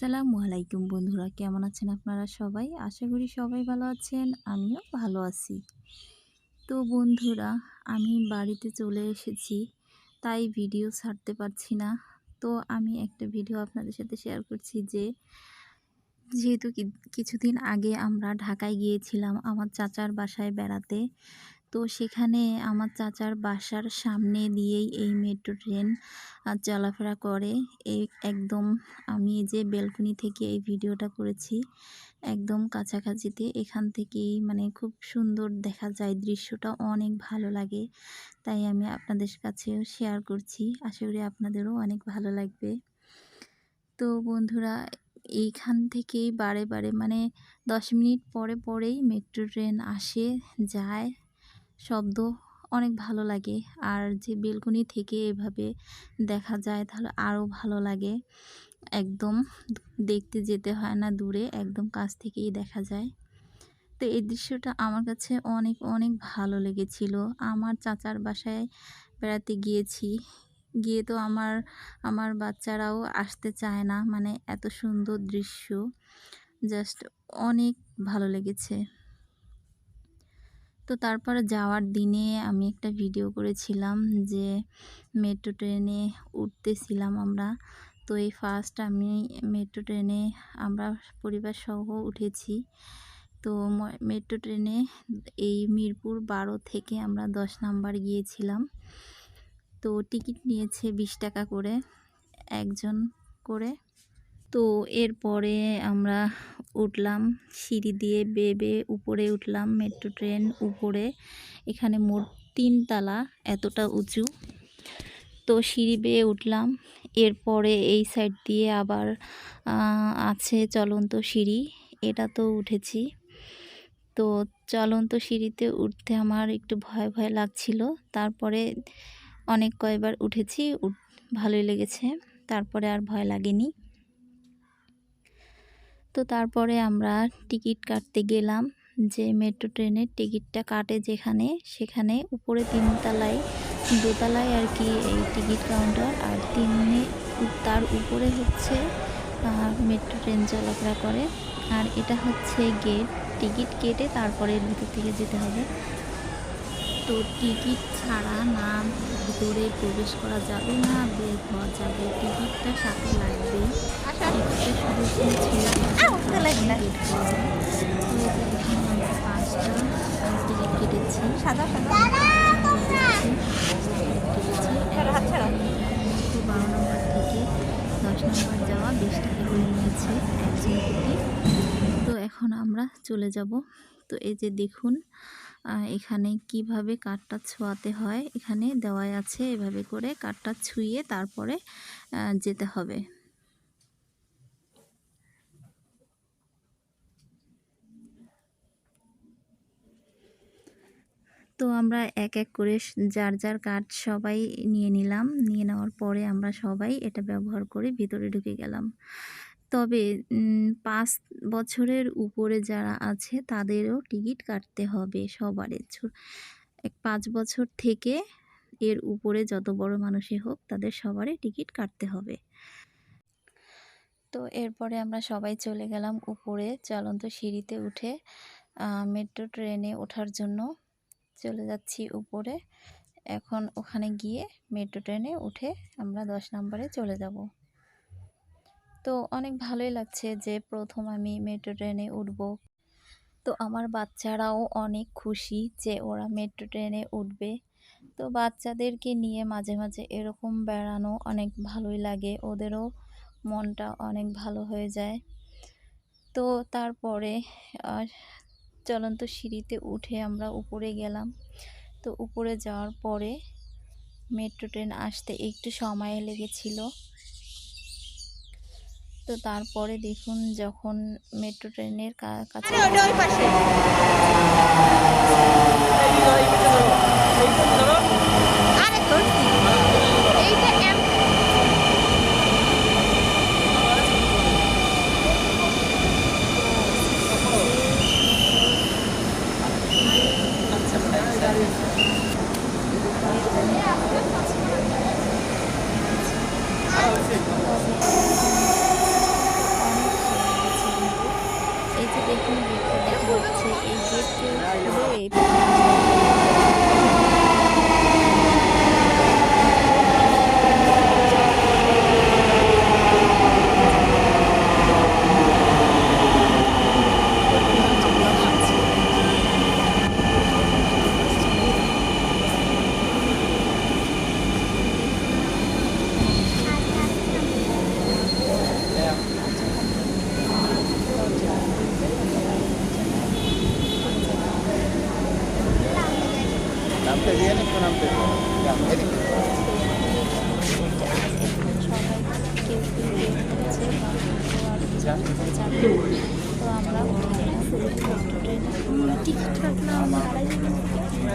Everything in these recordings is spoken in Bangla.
আসসালামু আলাইকুম বন্ধুরা, কেমন আছেন আপনারা সবাই? আশা করি সবাই ভালো আছেন, আমিও ভালো আছি। তো বন্ধুরা, আমি বাড়িতে চলে এসেছি, তাই ভিডিও ছাড়তে পারছি না। তো আমি একটা ভিডিও আপনাদের সাথে শেয়ার করছি যে, যেহেতু কিছুদিন আগে আমরা ঢাকায় গিয়েছিলাম, আমার চাচার বাসায় বেড়াতে। তো সেখানে আমার চাচার বাসার সামনে দিয়েই এই মেট্রো ট্রেন চলাফেরা করে। এই একদম আমি যে বেলকনি থেকে এই ভিডিওটা করেছি, একদম কাছাকাছিতে। এখান থেকেই মানে খুব সুন্দর দেখা যায়, দৃশ্যটা অনেক ভালো লাগে। তাই আমি আপনাদের কাছেও শেয়ার করছি। আশা করি আপনাদেরও অনেক ভালো লাগবে। তো বন্ধুরা, এইখান থেকেই বারে বারে মানে দশ মিনিট পরে পরেই মেট্রো ট্রেন আসে, যায়। শব্দ অনেক ভালো লাগে। আর যে বেলকনি থেকে এভাবে দেখা যায় তাহলে আরও ভালো লাগে। একদম দেখতে যেতে হয় না দূরে, একদম কাছ থেকেই দেখা যায়। তো এই দৃশ্যটা আমার কাছে অনেক অনেক ভালো লেগেছিল। আমার চাচার বাসায় বেড়াতে গিয়েছি। গিয়ে তো আমার আমার বাচ্চারাও আসতে চায় না। মানে এত সুন্দর দৃশ্য। জাস্ট অনেক ভালো লেগেছে। তো তারপরে যাওয়ার দিনে আমি একটা ভিডিও করেছিলাম যে মেট্রো ট্রেনে উঠতেছিলাম আমরা। তো এই ফার্স্ট আমি মেট্রো ট্রেনে আমরা পরিবার সহ উঠেছি। তো মেট্রো ট্রেনে এই মিরপুর বারো থেকে আমরা দশ নাম্বার গিয়েছিলাম। তো টিকিট নিয়েছে বিশ টাকা করে। একজন করে তো এরপরে আমরা উঠলাম সিঁড়ি দিয়ে বেয়ে উপরে উঠলাম, মেট্রো ট্রেন উপরে। এখানে মোট তিনতলা এতটা উঁচু। তো সিঁড়ি বেয়ে উঠলাম। এরপরে এই সাইড দিয়ে আবার আছে চলন্ত সিঁড়ি, এটা তো উঠেছি। তো চলন্ত সিঁড়িতে উঠতে আমার একটু ভয় ভয় লাগছিল। তারপরে অনেক কয়বার উঠেছি ভালোই লেগেছে। তারপরে আর ভয় লাগেনি। তো তারপরে আমরা টিকিট কাটতে গেলাম যে মেট্রো ট্রেনের টিকিটটা কাটে যেখানে, সেখানে উপরে তিনতলায়, দোতলায় আর কি এই টিকিট কাউন্টার আর তিনে তার উপরে হচ্ছে মেট্রো ট্রেন চলাফেরা করে। আর এটা হচ্ছে গেট, টিকিট কেটে তারপরে ভিতর থেকে যেতে হবে। তো টিকিট ছাড়া না ভিতরে প্রবেশ করা যাবে না বের হওয়া যাবে। টিকিটটা সাথে লাগবে। টিকিটটা শুধু পাঁচটা টিকিট কেটেছি। সাদা সাদা বারো নম্বর থেকে দশ নম্বর যাওয়া বিশ টাকা করে নিয়েছে একজন তো এখন আমরা চলে যাব। তো এই যে দেখুন এখানে কীভাবে কাঠটা ছোঁয়াতে হয়, এখানে দেওয়াই আছে, এভাবে করে কাঠটা ছুঁয়ে তারপরে যেতে হবে। তো আমরা এক এক করে যার যার কাঠ সবাই নিয়ে নিলাম, নিয়ে নেওয়ার পরে আমরা সবাই এটা ব্যবহার করে ভিতরে ঢুকে গেলাম। তবে পাঁচ বছরের উপরে যারা আছে তাদেরও টিকিট কাটতে হবে সবারই। এক পাঁচ বছর থেকে এর উপরে যত বড় মানুষই হোক তাদের সবারই টিকিট কাটতে হবে। তো এরপরে আমরা সবাই চলে গেলাম উপরে চলন্ত সিঁড়িতে উঠে মেট্রো ট্রেনে ওঠার জন্য। চলে যাচ্ছি উপরে। এখন ওখানে গিয়ে মেট্রো ট্রেনে উঠে আমরা দশ নম্বরে চলে যাব। তো অনেক ভালোই লাগছে যে প্রথম আমি মেট্রো ট্রেনে উঠব। তো আমার বাচ্চারাও অনেক খুশি যে ওরা মেট্রো ট্রেনে উঠবে। তো বাচ্চাদেরকে নিয়ে মাঝে মাঝে এরকম বেড়ানো অনেক ভালোই লাগে, ওদেরও মনটা অনেক ভালো হয়ে যায়। তো তারপরে চলন্ত সিঁড়িতে উঠে আমরা উপরে গেলাম। তো উপরে যাওয়ার পরে মেট্রো ট্রেন আসতে একটু সময় লেগেছিল। তো তারপরে দেখুন যখন মেট্রো ট্রেনের কাছে এইটা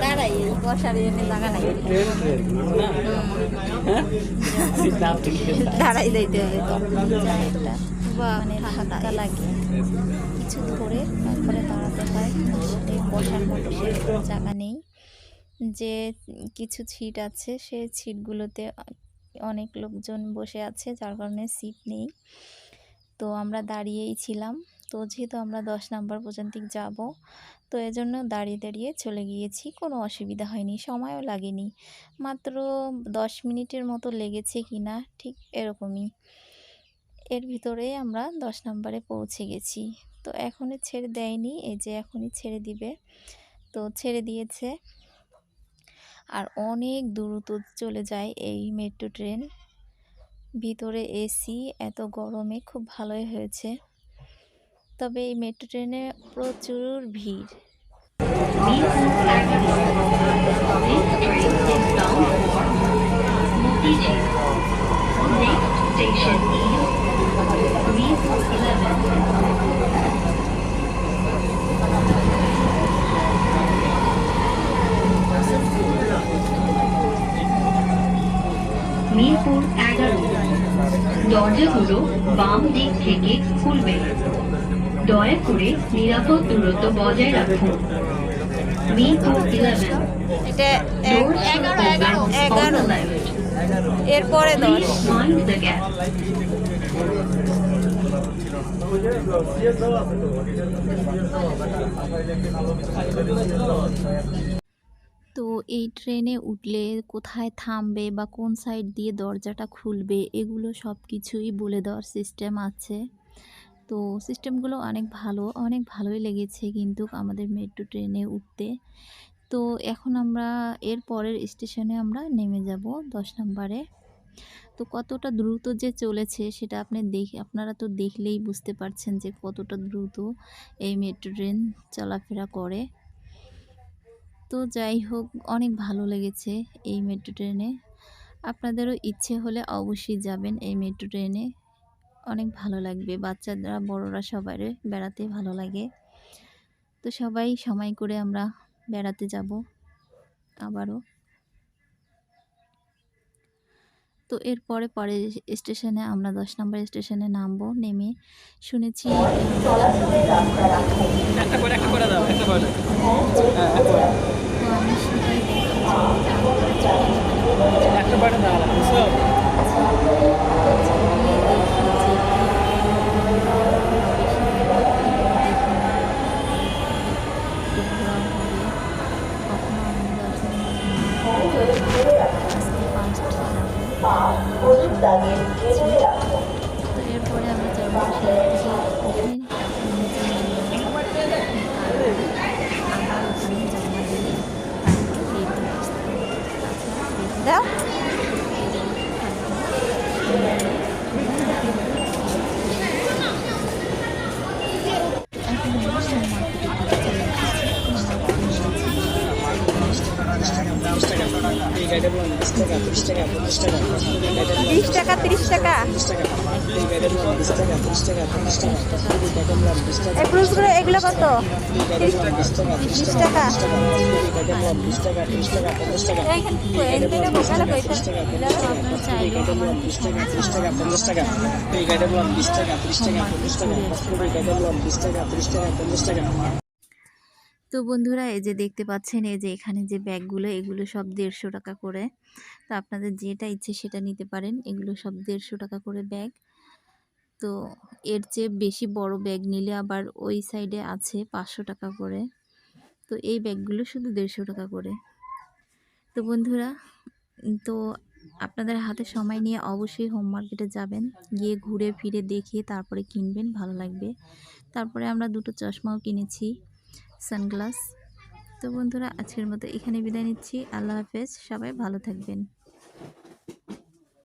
দাঁড়াই বসার জন্য দাঁড়াই যাইতে হবে লাগে। কিছু ধরে তারপরে দাঁড়াতে হয়। বসার মতো সেরকম জায়গা নেই। যে কিছু সিট আছে, সে সিটগুলোতে অনেক লোকজন বসে আছে, যার কারণে সিট নেই। তো আমরা দাঁড়িয়েই ছিলাম। তো যেহেতু আমরা দশ নাম্বার পর্যন্ত যাব তো এজন্য দাঁড়িয়ে দাঁড়িয়ে চলে গিয়েছি। কোনো অসুবিধা হয়নি, সময়ও লাগেনি। মাত্র দশ মিনিটের মতো লেগেছে কি না ঠিক এরকমই। এর ভিতরে আমরা দশ নম্বরে পৌঁছে গেছি। তো এখনই ছেড়ে দেয়নি, এই যে এখনই ছেড়ে দিবে। তো ছেড়ে দিয়েছে। আর অনেক দ্রুত চলে যায় এই মেট্রো ট্রেন। ভিতরে এসি, এত গরমে খুব ভালোই হয়েছে। তবে এই মেট্রো ট্রেনে প্রচুর ভিড় Next station is Meet 11. Mirpur এগারো দরজাগুলো বাম দিক থেকে খুলবে দয়া করে নিরাপদ দূরত্ব বজায় রাখুন। ইলেভেন এটা. এরপরে. তো এই ট্রেনে উঠলে কোথায় থামবে বা কোন সাইড দিয়ে দরজাটা খুলবে এগুলো সব কিছুই বলে দেওয়ার সিস্টেম আছে। তো সিস্টেমগুলো অনেক ভালো, অনেক ভালোই লেগেছে কিন্তু আমাদের মেট্রো ট্রেনে উঠতে। তো এখন আমরা এর পরের স্টেশনে আমরা নেমে যাব দশ নম্বরে। তো কতটা দ্রুত যে চলেছে সেটা আপনি দেখে, আপনারা তো দেখলেই বুঝতে পারছেন যে কতটা দ্রুত এই মেট্রো ট্রেন চলাফেরা করে। তো যাই হোক, অনেক ভালো লেগেছে এই মেট্রো ট্রেনে। আপনাদেরও ইচ্ছে হলে অবশ্যই যাবেন এই মেট্রো ট্রেনে। অনেক ভালো লাগবে। বাচ্চারা, বড়রা সবাই বেড়াতে ভালো লাগে। তো সবাই সময় করে আমরা বেড়াতে যাব আবারও। তো এরপরে পরে স্টেশনে, আমরা দশ নম্বর স্টেশনে নামবো, নেমে শুনেছি একটা দাও টাকা টাকা টাকা টাকা টাকা বিশ টাকা ত্রিশ টাকা এই ফ্রুটসগুলো এগুলো কত বিশ টাকা টাকা টাকা টাকা টাকা তো বন্ধুরা, এই যে দেখতে পাচ্ছেন, এই যে এখানে যে ব্যাগগুলো, এগুলো সব দেড়শো টাকা করে। তো আপনাদের যেটা ইচ্ছে সেটা নিতে পারেন। এগুলো সব দেড়শো টাকা করে ব্যাগ। তো এর চেয়ে বেশি বড় ব্যাগ নিলে আবার ওই সাইডে আছে পাঁচশো টাকা করে। তো এই ব্যাগগুলো শুধু দেড়শো টাকা করে। তো বন্ধুরা তো আপনাদের হাতে সময় নিয়ে অবশ্যই হোম মার্কেটে যাবেন। গিয়ে ঘুরে ফিরে দেখে তারপরে কিনবেন, ভালো লাগবে। তারপরে আমরা দুটো চশমাও কিনেছি। সানগ্লাস। তো বন্ধুরা আজকের মতো এখানে বিদায় নিচ্ছি। আল্লাহ হাফেজ। সবাই ভালো থাকবেন।